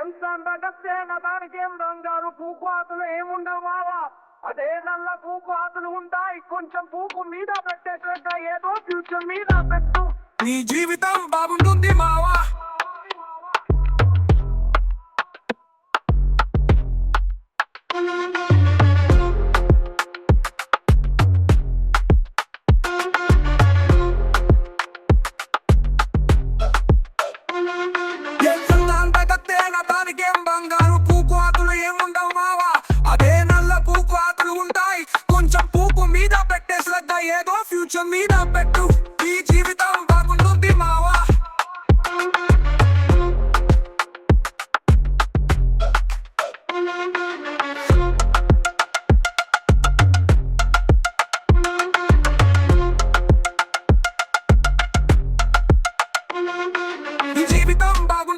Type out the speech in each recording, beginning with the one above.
ఎంత అందగత్తేన దానికేం బంగారు పూకువాతులు ఏముండవావా? అదే నల్ల పూకువాతులు ఉంటాయి. కొంచెం పూకు మీద పెట్టేటట్టు ఏదో ఫ్యూచర్ మీద పెట్టు. నీ జీవితం బాగుంటుంది. ఏదో మీద పెట్టు. ఈ జీవితం బాగుంటుంది మావా. నీ జీవితం బాగుంటుంది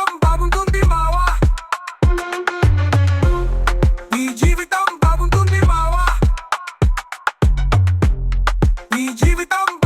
e de vitamina.